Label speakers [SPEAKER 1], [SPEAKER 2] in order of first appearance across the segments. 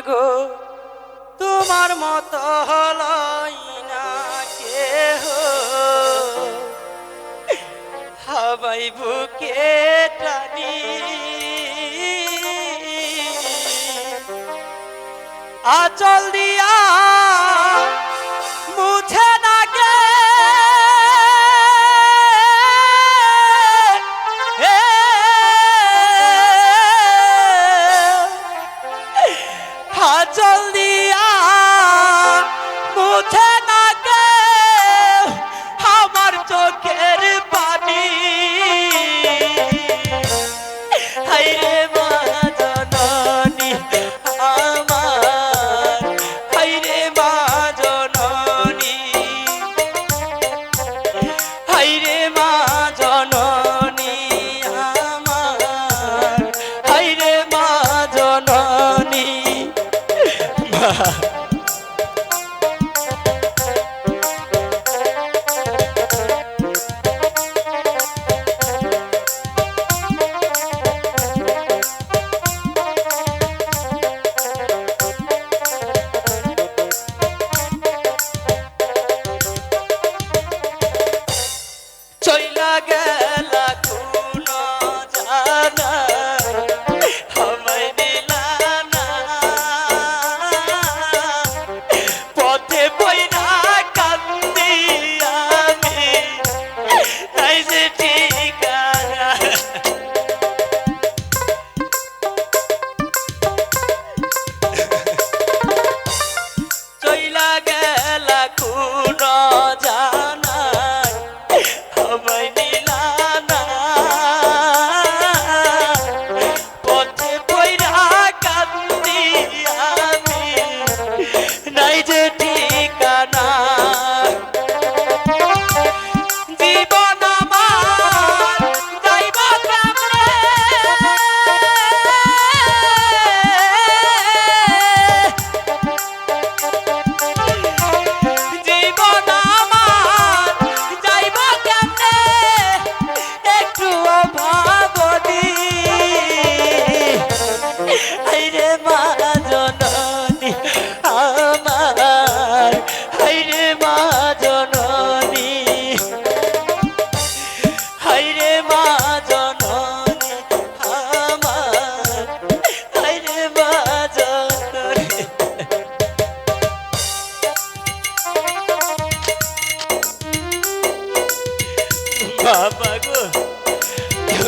[SPEAKER 1] গো তোমার মত হলই না কেহ। হাবাই বুকে টানি। আচল দিয়া চইলা গে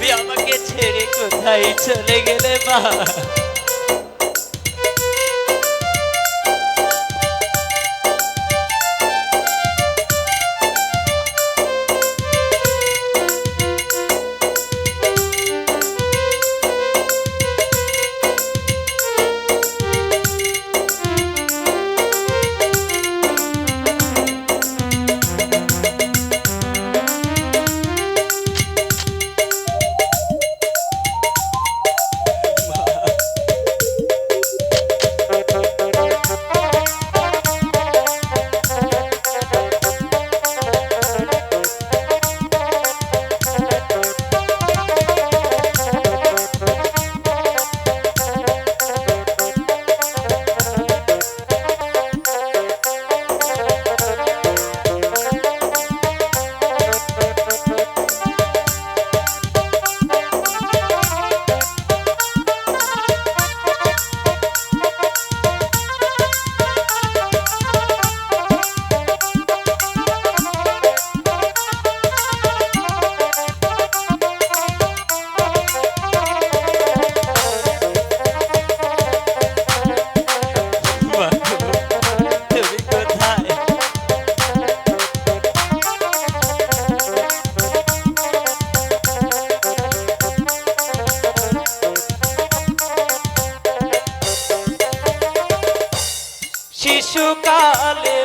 [SPEAKER 1] তুমি আমাকে ছেড়ে কোথায় চলে গেলে মা?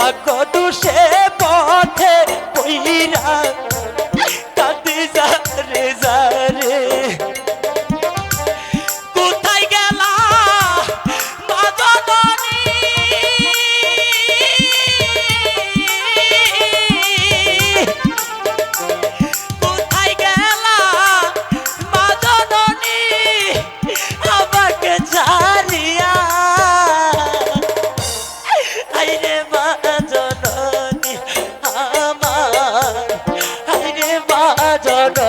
[SPEAKER 1] ভাগ্য দুষে পথে পইরা কাঁদি যারে যারে কোথায় মা